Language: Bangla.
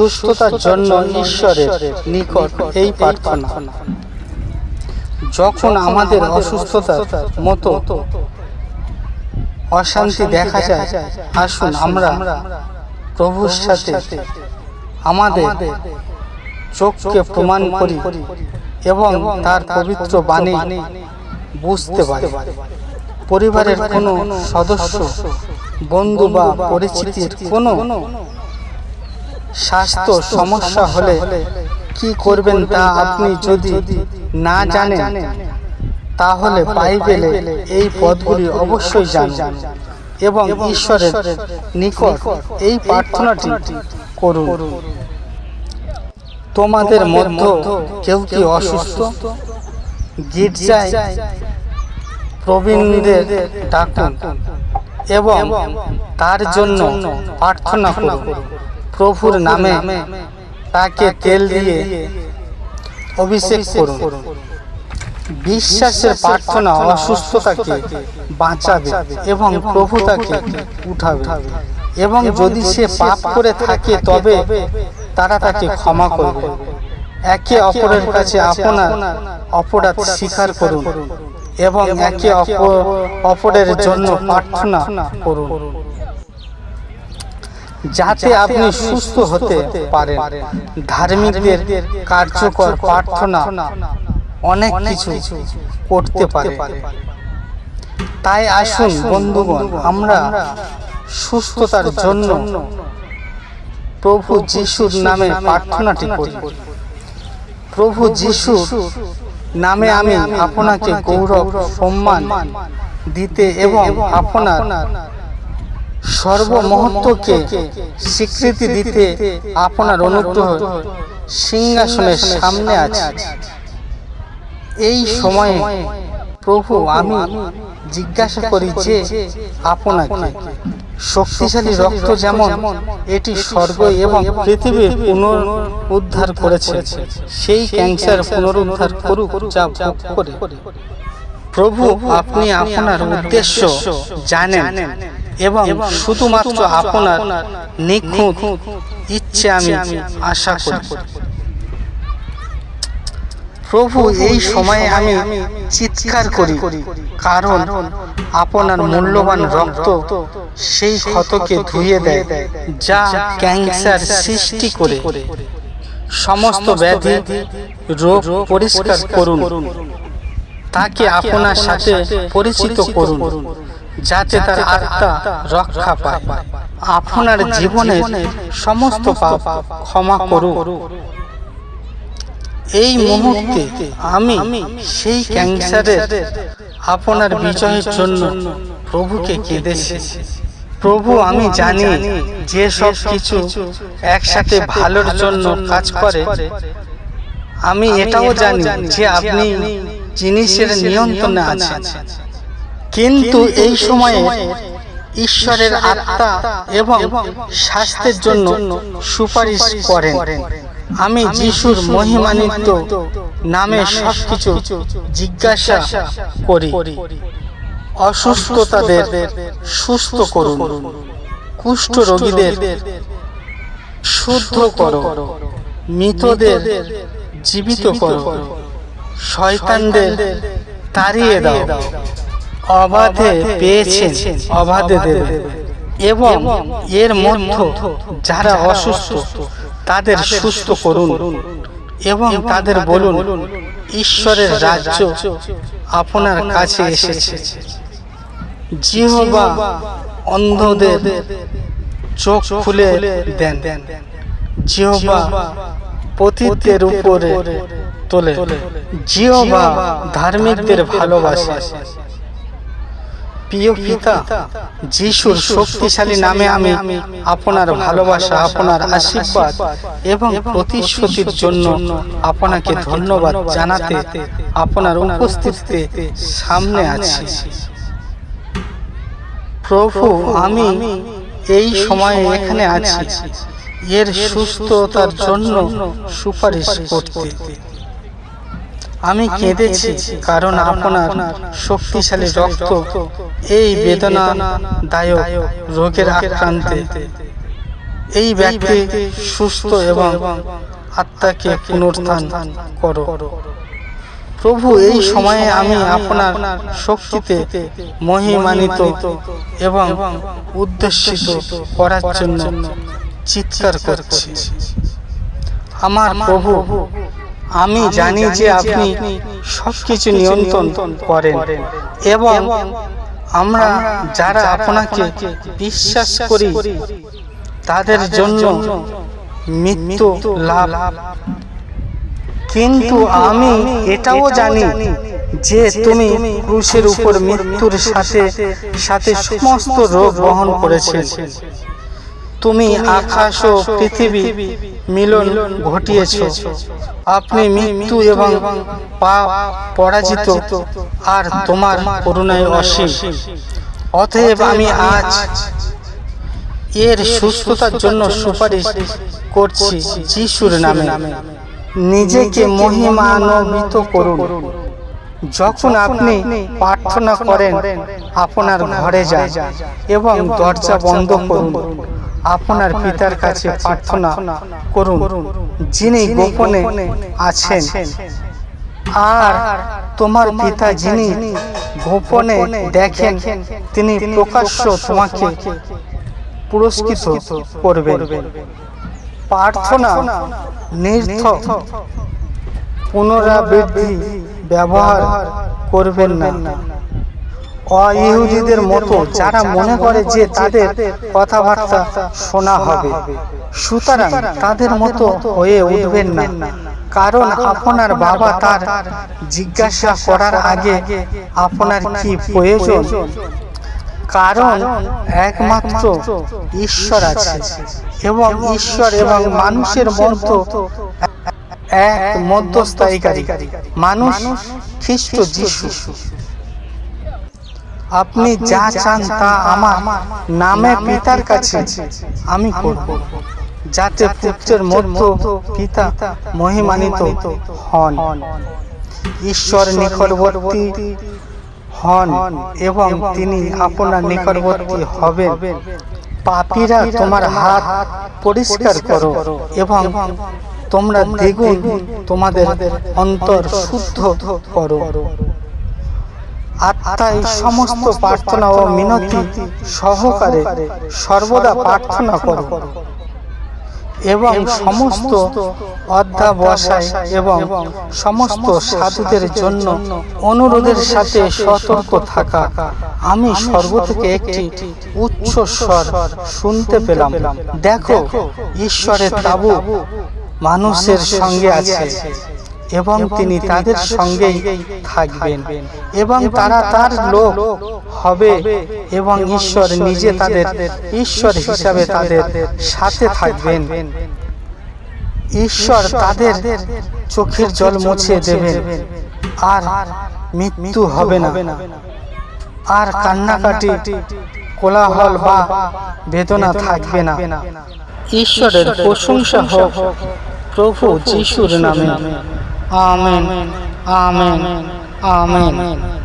সুস্থতার জন্য ঈশ্বরের নিকট এই প্রার্থনা। যখন আমাদের অসুস্থতার মতো অশান্তি দেখা যায়, আসুন আমরা প্রভুর সাথে আমাদের চোখকে প্রমাণ করি এবং তার পবিত্র বাণী বুঝতে পারি। পরিবারের কোনো সদস্য, বন্ধু বা পরিচিতির কোনো স্বাস্থ্য সমস্যা হলে কি করবেন তা আপনি যদি না জানেন, তাহলে বাইবেলে এই পদগুলি অবশ্যই জানুন এবং ঈশ্বরের নিকট এই প্রার্থনাটি করুন। তোমাদের মধ্য কেউ কি অসুস্থ? গির্জায় প্রবীণদের ডাকুন এবং তার জন্য প্রার্থনা করুন। প্রভুর নামে তাকে তেল দিয়ে অভিষেক করুন। বিশ্বাসের প্রার্থনা অসুস্থতাকে বাঁচাবে এবং প্রভু তাকে উঠাবে। এবং যদি সে পাপ করে থাকে তবে তারা তাকে ক্ষমা করবে। একে অপরের কাছে আপনার অপরাধ স্বীকার করুন। এবং একে অপর অপরের জন্য প্রার্থনা করুন। যাতে আপনি সুস্থ হতে পারেন। ধার্মিকদের কার্যকর প্রার্থনা অনেক কিছু করতে পারে। তাই আসুন বন্ধুগণ আমরা সুস্থতার জন্য প্রভু যিশুর নামে প্রার্থনাটি করি। প্রভু যিশু নামে আমি আপনাকে গৌরব সম্মান দিতে এবং আপনার সর্বমহত্বকে স্বীকৃতি দিতে আপনার অনুগ্রহ সিংহাসনের সামনে আছে। এই সময়ে প্রভু, আমি জিজ্ঞাসা করি যে আপনাকে শক্তিশালী রক্ত যেমন এটি স্বর্গ এবং পৃথিবীর পুনরুদ্ধার করেছে, সেই ক্যান্সার পুনরুদ্ধার করুক যা ভোগ করে। প্রভু, আপনি আপনার উদ্দেশ্য জানেন। এবং শুধুমাত্র আপনার নিখুঁত ইচ্ছে আমি আশা করি। প্রভু এই সময়ে আমি চিৎকার করি কারণ আপনার মূল্যবান রক্ত সেই ক্ষতকে ধুয়ে দেয় যা ক্যান্সার সৃষ্টি করে। সমস্ত ব্যাধি রোগ পরিষ্কার করুন। তাকে আপনার সাথে পরিচিত করুন। যাতে তার আত্মা রক্ষা পায়। আপনার জীবনের সমস্ত পাপ ক্ষমা করুন এই মুহূর্তে আমি সেই ক্যান্সারের আপনার বিজয়ের জন্য প্রভুকে কেঁদেছি। প্রভু আমি জানি যে সব কিছু একসাথে ভালোর জন্য কাজ করে। আমি এটাও জানি যে আপনি জিনিসের নিয়ন্ত্রণে আছেন। কিন্তু এই সময়ে ঈশ্বরের আত্মা এবং স্বাস্থ্যের জন্য সুপারিশ করেন। আমি যিশুর মহিমান্বিত নামে সবকিছু জিজ্ঞাসা করি। অসুস্থতাদের সুস্থ করুন। কুষ্ঠ রোগীদের শুদ্ধ করো। মৃতদের জীবিত করো। শয়তানদের তাড়িয়ে দাও। অবাধে পেয়েছেন অবাধে দেবে এবং এর মধ্য যারা অসুস্থ তাদের সুস্থ করুন। এবং তাদের বলুন ঈশ্বরের রাজ্য আপনার কাছে এসেছে। জিহবা অন্ধদের চোখ খুলে দেন। জিহবা পতিতের উপরে তোলে। জিহবা ধার্মিকদের ভালোবাসে। প্রিয় পিতা যিশুর শক্তিশালী নামে আমি আপনার ভালোবাসা আপনার আশীর্বাদ এবং প্রতিশ্রুতির জন্য আপনাকে ধন্যবাদ জানাতে আপনার উপস্থিতিতে সামনে আছি। প্রভু আমি এই সময়ে এখানে আছি। এর সুস্থতার জন্য সুপারিশ করতে। আমি কেঁদেছি কারণ আপনার শক্তিশালী রক্ত এই বেদনাদায়ক রোগের আক্রান্তে। এই ব্যক্তি সুস্থ এবং আত্মাকে পুনরুত্থান করো। প্রভু এই সময়ে আমি আপনার শক্তিতে মহিমানিত এবং উদ্দেশিত করার জন্য চিৎকার করছি। আমার প্রভু আমি জানি যে আপনি সবকিছু নিয়ন্ত্রণ করেন। এবং আমরা যারা আপনাকে বিশ্বাস করি তাদের জন্য মৃত্যু লাভ। কিন্তু আমি এটাও জানি যে তুমি ক্রুশের উপর মৃত্যুর সাথে সাথে সমস্ত রোগ বহন করেছে। তুমি আকাশ ও পৃথিবী মিলন ঘটিয়েছ। আপনি মৃত্যু এবং পাপ পরাজিত আর তোমার করুণায় অসীম। অতএব আমি আজ এর সুস্থতার জন্য সুপারিশ করছি যিশুর নামে। নিজেকে মহিমান্বিত করুন। যখন আপনি প্রার্থনা করেন আপনার ঘরে যান এবং দরজা বন্ধ করুন। আপনার পিতার কাছে প্রার্থনা করুন। যিনি গোপনে আছেন। আর তোমার পিতা যিনি গোপনে দেখেন তিনি প্রকাশ্য তোমাকে পুরস্কৃত করবেন। প্রার্থনা নির্থক পুনরাবৃত্তি ব্যবহার করবেন না। অইহুদিদের মতো যারা মনে করে যে তাদের কথাবার্তা শোনা হবে সুতরাং তাদের মতো হয়ে উঠবেন না। কারণ আপনার বাবা তার জিজ্ঞাসা করার আগে আপনার কি প্রয়োজন? কারণ একমাত্র ঈশ্বর আছে। এবং ঈশ্বর এবং মানুষের মধ্যে এক মধ্যস্থায়ীকারী মানুষ খ্রিস্ট যিশু। আপনি যা চান তা আমার নামে পিতার কাছে আমি করব। যাতে পুত্রের মধ্য পিতা মহিমানিত হন। ঈশ্বর নিকটবর্তী হন এবং তিনি আপনার নিকটবর্তী হবেন। পাপীরা তোমার হাত পরিষ্কার করো এবং তোমরা দ্বিগুণ তোমাদের অন্তর শুদ্ধ করো। আত্মাই সমস্ত প্রার্থনা ও মিনতি সহকারে সর্বদা প্রার্থনা করো। এবং সমস্ত অধ্যাবসায় এবং সমস্ত সাধুদের জন্য অনুরোধের সাথে সতর্ক থাকা। আমি সর্ব থেকে একটি উচ্চ স্বর শুনতে পেলাম। দেখো ঈশ্বরের তাবু মানুষের সঙ্গে আছে। এবং তিনি তাদের সঙ্গেই থাকবেন। এবং তারা তার লোক হবে এবং ঈশ্বর নিজে তাদের ঈশ্বর হিসাবে তাদের সাথে থাকবেন। ঈশ্বর তাদের চোখের জল মুছে দেবেন। আর মৃত্যু হবে না। আর কান্নাকাটি কোলাহল বা বেদনা থাকবে না। ঈশ্বরের প্রশংসা হোক। প্রভু যিশুর নামে। ఆమెన్. ఆమెన్. ఆమెన్. ఆమెన్.